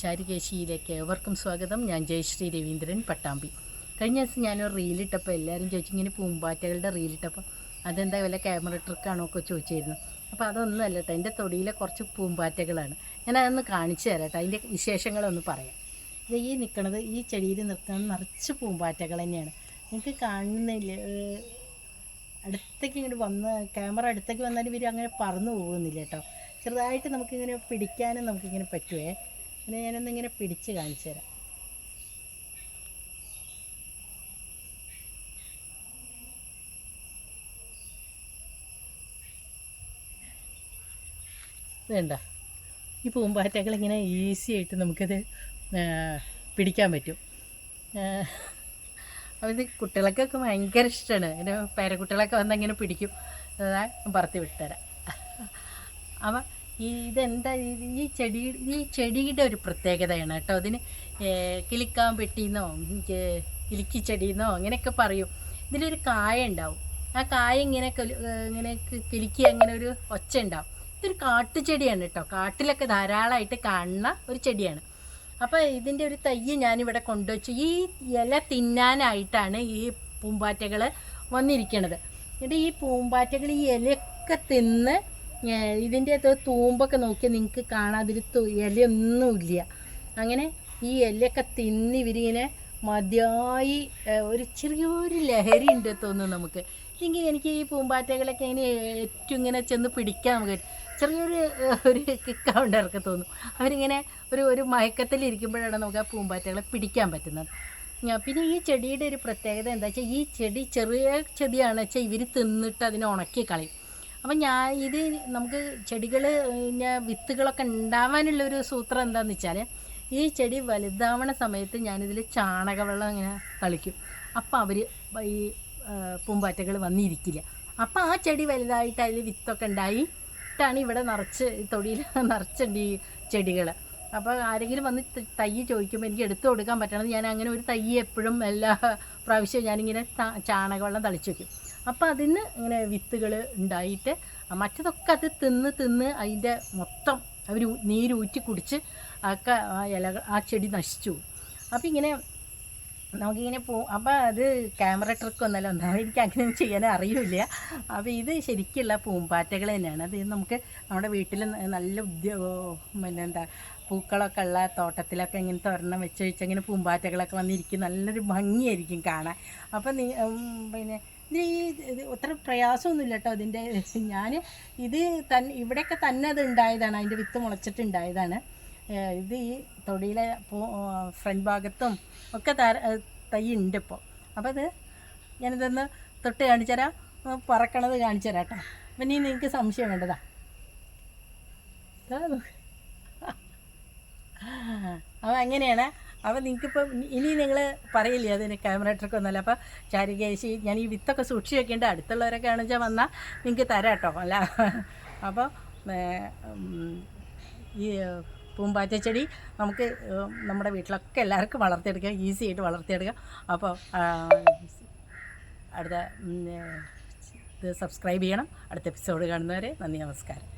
ചാരുകേശിയിലേക്ക് ഏവർക്കും സ്വാഗതം. ഞാൻ ജയശ്രീ രവീന്ദ്രൻ പട്ടാമ്പി. കഴിഞ്ഞ ദിവസം ഞാനൊരു റീലിട്ടപ്പോൾ എല്ലാവരും ചോദിച്ചു ഇങ്ങനെ പൂമ്പാറ്റകളുടെ റീലിട്ടപ്പോൾ അതെന്താ വല്ല ക്യാമറ ട്രിക്കാണോ ഒക്കെ ചോദിച്ചിരുന്നു. അപ്പോൾ അതൊന്നും അല്ല കേട്ടോ എന്റെ തൊടിയിലെ കുറച്ച് പൂമ്പാറ്റകളാണ്. ഞാൻ അതൊന്ന് കാണിച്ചു തരാം കേട്ടോ അതിന്റെ വിശേഷങ്ങളൊന്ന് പറയാം. ഇത് ഈ നിൽക്കുന്നത് ഈ ചെടിയിൽ നിൽക്കുന്നത് നിറച്ച് പൂമ്പാറ്റകൾ തന്നെയാണ്. നിങ്ങൾക്ക് കാണുന്നില്ല അടുത്തേക്ക് ഇങ്ങോട്ട് വന്ന് ക്യാമറ അടുത്തേക്ക് വന്നാലും ഇവർ അങ്ങനെ പറന്നു പോകുന്നില്ല കേട്ടോ ചെറുതായിട്ട് നമുക്കിങ്ങനെ പിടിക്കാനും നമുക്കിങ്ങനെ പറ്റുമേ പിന്നെ ഞാനൊന്ന് ഇങ്ങനെ പിടിച്ച് കാണിച്ചു തരാം. വേണ്ട. ഈ പൂമ്പാറ്റകൾ ഇങ്ങനെ ഈസി ആയിട്ട് നമുക്കത് പിടിക്കാൻ പറ്റും. അവ ഇത് കുട്ടികൾക്കൊക്കെ ഭയങ്കര ഇഷ്ടമാണ് എന്റെ പേരക്കുട്ടികളൊക്കെ വന്ന് അങ്ങനെ പിടിക്കും. ഞാൻ പറത്തി വിട്ടുതരാം അപ്പം ഈ ഇതെന്താ? ഈ ചെടി ഈ ചെടിയുടെ ഒരു പ്രത്യേകതയാണ് കേട്ടോ. അതിന് കിളിക്കാൻ പെട്ടിന്നോ കിലിക്കി ചെടിന്നോ അങ്ങനെയൊക്കെ പറയും. ഇതിലൊരു കായ ഉണ്ടാവും. ആ കായ ഇങ്ങനെ ഇങ്ങനെ കിലിക്കി അങ്ങനെ ഒരു ഒച്ച ഉണ്ടാവും. ഇതൊരു കാട്ടുചെടിയാണ് കേട്ടോ. കാട്ടിലൊക്കെ ധാരാളമായിട്ട് കാണുന്ന ഒരു ചെടിയാണ്. അപ്പോൾ ഇതിന്റെ ഒരു തയ്യ് ഞാനിവിടെ കൊണ്ടുവച്ചു. ഈ ഇല തിന്നാനായിട്ടാണ് ഈ പൂമ്പാറ്റകൾ വന്നിരിക്കണത്. എന്നിട്ട് ഈ പൂമ്പാറ്റകൾ ഈ ഇലയൊക്കെ തിന്ന് ഇതിന്റെ അത് തൂമ്പൊക്കെ നോക്കിയാൽ നിങ്ങൾക്ക് കാണാം അതിൽ തു- ഇലയൊന്നുമില്ല. അങ്ങനെ ഈ ഇലയൊക്കെ തിന്ന് ഇവരിങ്ങനെ മതിയായി ഒരു ചെറിയൊരു ലഹരി ഉണ്ട് തോന്നുന്നു നമുക്ക്. എങ്കിൽ എനിക്ക് ഈ പൂമ്പാറ്റകളൊക്കെ ഇങ്ങനെ ഏറ്റവും ഇങ്ങനെ ചെന്ന് പിടിക്കാൻ നമുക്ക് ചെറിയൊരു ഒരു കിക്കാവുണ്ട് അവർക്ക് തോന്നും. അവരിങ്ങനെ ഒരു ഒരു മയക്കത്തിലിരിക്കുമ്പോഴാണ് നമുക്ക് ആ പൂമ്പാറ്റകളെ പിടിക്കാൻ പറ്റുന്നത്. പിന്നെ ഈ ചെടിയുടെ ഒരു പ്രത്യേകത എന്താ വെച്ചാൽ ഈ ചെടി ചെറിയ ചെടിയാണെന്ന് വെച്ചാൽ ഇവർ തിന്നിട്ട് അതിനെ ഉണക്കി കളയും. അപ്പം ഞാൻ ഇത് നമുക്ക് ചെടികൾ പിന്നെ വിത്തുകളൊക്കെ ഉണ്ടാവാനുള്ളൊരു സൂത്രം എന്താണെന്ന് വെച്ചാൽ ഈ ചെടി വലുതാവണ സമയത്ത് ഞാനിതിൽ ചാണകവെള്ളം ഇങ്ങനെ തളിക്കും. അപ്പോൾ അവർ ഈ പൂമ്പാറ്റകൾ വന്നിരിക്കില്ല. അപ്പോൾ ആ ചെടി വലുതായിട്ട് അതിൽ വിത്തൊക്കെ ഉണ്ടായി. ഇട്ടാണ് ഇവിടെ നിറച്ച് തൊടിയിൽ നിറച്ചുണ്ട് ഈ ചെടികൾ അപ്പോൾ ആരെങ്കിലും വന്ന് ത- ചോദിക്കുമ്പോൾ എനിക്ക് എടുത്തു കൊടുക്കാൻ പറ്റണത് ഞാൻ അങ്ങനെ ഒരു തൈ എപ്പോഴും എല്ലാ പ്രാവശ്യവും ഞാനിങ്ങനെ ചാണകവെള്ളം തളിച്ചു വയ്ക്കും അപ്പോൾ അതിന് ഇങ്ങനെ വിത്തുകൾ ഉണ്ടായിട്ട് മറ്റതൊക്കെ അത് തിന്ന് തിന്ന് അതിന്റെ മൊത്തം അവർ നീരൂറ്റി കുടിച്ച് ഒക്കെ ആ ഇല ആ ചെടി നശിച്ചു. അപ്പോൾ ഇങ്ങനെ നമുക്കിങ്ങനെ പോ അപ്പോൾ അത് ക്യാമറ ട്രിക്ക് ഒന്നല്ല ഒന്നാമത് എനിക്ക് അങ്ങനെ ചെയ്യാൻ അറിയില്ല. അപ്പോൾ ഇത് ശരിക്കുള്ള പൂമ്പാറ്റകൾ തന്നെയാണ്. അത് നമുക്ക് നമ്മുടെ വീട്ടിൽ നല്ല ഉദ്യോ പിന്നെ എന്താ പൂക്കളൊക്കെ ഉള്ള തോട്ടത്തിലൊക്കെ ഇങ്ങനെ ഒരെണ്ണം വെച്ച് വെച്ച് പൂമ്പാറ്റകളൊക്കെ വന്നിരിക്കും. നല്ലൊരു ഭംഗിയായിരിക്കും കാണാൻ. അപ്പോൾ നീ പിന്നെ ഇത് ഈ ഒത്ര പ്രയാസമൊന്നുമില്ല കേട്ടോ അതിന്റെ. ഞാൻ ഇത് തൻ ഇവിടെയൊക്കെ തന്നെ അത് ഉണ്ടായതാണ് അതിന്റെ വിത്ത് മുളച്ചിട്ടുണ്ടായതാണ്. ഇത് ഈ തൊടിയിലെ ഫ്രണ്ട് ഭാഗത്തും ഒക്കെ തൈ ഉണ്ട് ഇപ്പോൾ അപ്പോൾ അത് ഞാനിതൊന്ന് തൊട്ട് കാണിച്ചു തരാം. പറക്കണത് കാണിച്ചു തരാം കേട്ടോ. പിന്നെ ഇനി നിങ്ങൾക്ക് സംശയം വേണ്ടതാ. അപ്പം അങ്ങനെയാണ്. അപ്പോൾ നിങ്ങൾക്കിപ്പോൾ ഇനി നിങ്ങൾ പറയില്ലേ അതിന് ക്യാമറ ട്രിക്ക് ഒന്നുമല്ല അപ്പോൾ ചാരികേശി ഞാൻ ഈ വിത്തൊക്കെ സൂക്ഷിച്ച് വെക്കേണ്ട അടുത്തുള്ളവരൊക്കെ വെച്ചാൽ വന്നാൽ നിങ്ങൾക്ക് തരാം കേട്ടോ അല്ല അപ്പോൾ ഈ പൂമ്പാറ്റച്ചെടി നമുക്ക് നമ്മുടെ വീട്ടിലൊക്കെ എല്ലാവർക്കും വളർത്തിയെടുക്കാം ഈസി ആയിട്ട് വളർത്തിയെടുക്കാം അപ്പോൾ അടുത്ത ഇത് സബ്സ്ക്രൈബ് ചെയ്യണം. അടുത്ത എപ്പിസോഡ് കാണുന്നവരെ നന്ദി നമസ്കാരം.